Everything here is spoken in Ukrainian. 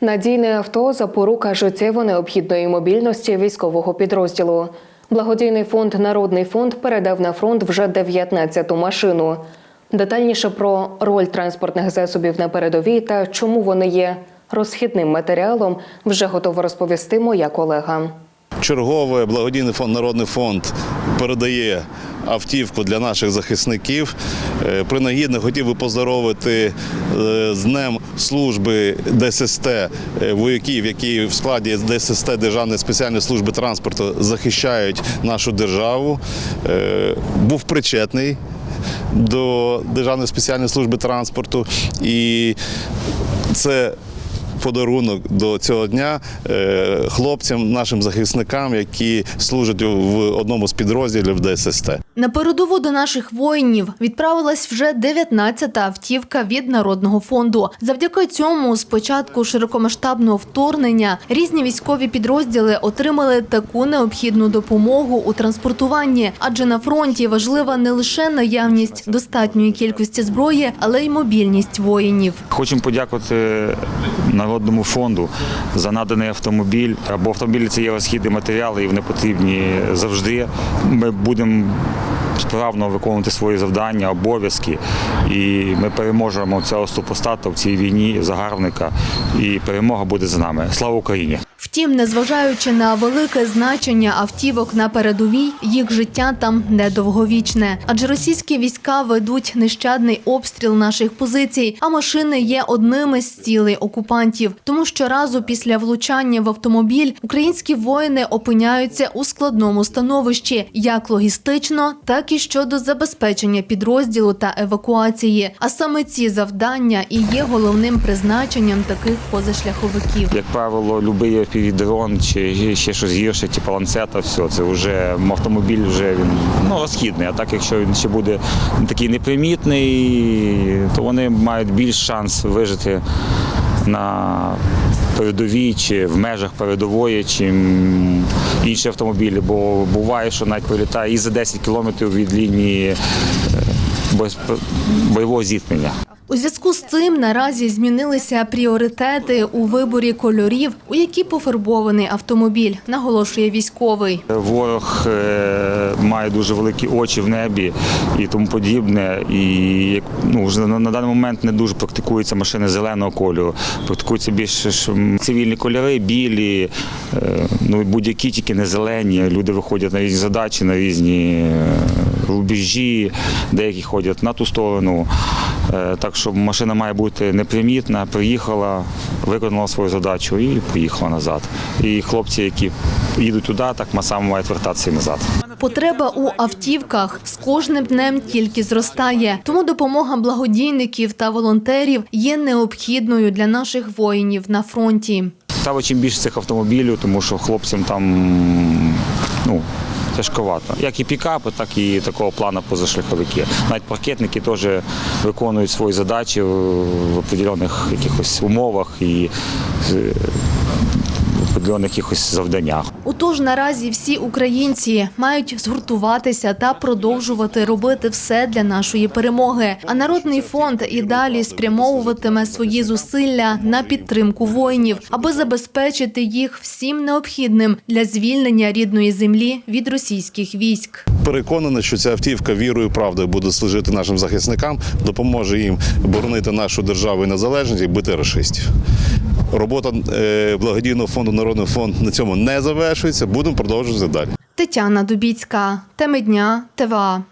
Надійне авто запорука життєво необхідної мобільності військового підрозділу. Благодійний фонд Народний фонд передав на фронт вже 19-ту машину. Детальніше про роль транспортних засобів на передовій та чому вони є розхідним матеріалом, вже готова розповісти моя колега. Чергове благодійний фонд Народний фонд передає автівку для наших захисників. Е, Принагідно хотів би поздоровити е, з Днем служби ДССТ е, вояків, які в складі ДССТ Державної спеціальної служби транспорту захищають нашу державу. Був причетний до Державної спеціальної служби транспорту і це подарунок до цього дня хлопцям, нашим захисникам, які служать в одному з підрозділів ДССТ. На передову до наших воїнів відправилась вже 19-та автівка від народного фонду. Завдяки цьому, з початку широкомасштабного вторгнення, різні військові підрозділи отримали таку необхідну допомогу у транспортуванні, адже на фронті важлива не лише наявність достатньої кількості зброї, але й мобільність воїнів. Хочемо подякувати Народному фонду за наданий автомобіль. Бо автомобілі це є розхідний матеріал і вони потрібні завжди. Ми будемо справно виконувати свої завдання, обов'язки, і ми переможемо цього супостата в цій війні загарбника. І перемога буде за нами. Слава Україні! Втім, незважаючи на велике значення автівок на передовій, їх життя там недовговічне. Адже російські війська ведуть нещадний обстріл наших позицій, а машини є одними з цілей окупантів. Тому щоразу після влучання в автомобіль українські воїни опиняються у складному становищі, як логістично, так і щодо забезпечення підрозділу та евакуації. А саме ці завдання і є головним призначенням таких позашляховиків. Як правило, любий дрон чи ще щось гірше, типу ланцета, все, це вже автомобіль вже він ну, розхідний. А так, якщо він ще буде такий непримітний, то вони мають більш шанс вижити на передовій чи в межах передової, чим інші автомобілі. Бо буває, що навіть прилітає і за 10 кілометрів від лінії е, бойового зіткнення. У зв'язку з цим наразі змінилися пріоритети у виборі кольорів, у які пофарбований автомобіль, наголошує військовий. Ворог е, має дуже великі очі в небі і тому подібне. І ну вже на, даний момент не дуже практикуються машини зеленого кольору. Практикуються більше цивільні кольори, білі, е, ну будь-які тільки не зелені. Люди виходять на різні задачі, на різні е, рубежі, деякі ходять на ту сторону. Е, Так що машина має бути непримітна, приїхала, виконала свою задачу і поїхала назад. І хлопці, які їдуть туди, так само мають вертатися і назад. Потреба у автівках з кожним днем тільки зростає. Тому допомога благодійників та волонтерів є необхідною для наших воїнів на фронті. Цікаво, чим більше цих автомобілів, тому що хлопцям там ну, тяжковато. Як і пікапи, так і такого плану позашляховики. Навіть паркетники теж виконують свої задачі в определених якихось умовах і е, определених якихось завданнях. Отож, наразі всі українці мають згуртуватися та продовжувати робити все для нашої перемоги. А народний фонд і далі спрямовуватиме свої зусилля на підтримку воїнів, аби забезпечити їх всім необхідним для звільнення рідної землі від російських військ. Переконаний, що ця автівка вірою і правдою буде служити нашим захисникам, допоможе їм боронити нашу державу і незалежність і бити расистів. Робота е, благодійного фонду Народний фонд на цьому не завершується. Будемо продовжувати далі. Тетяна Дубіцька, теми дня, ТВА.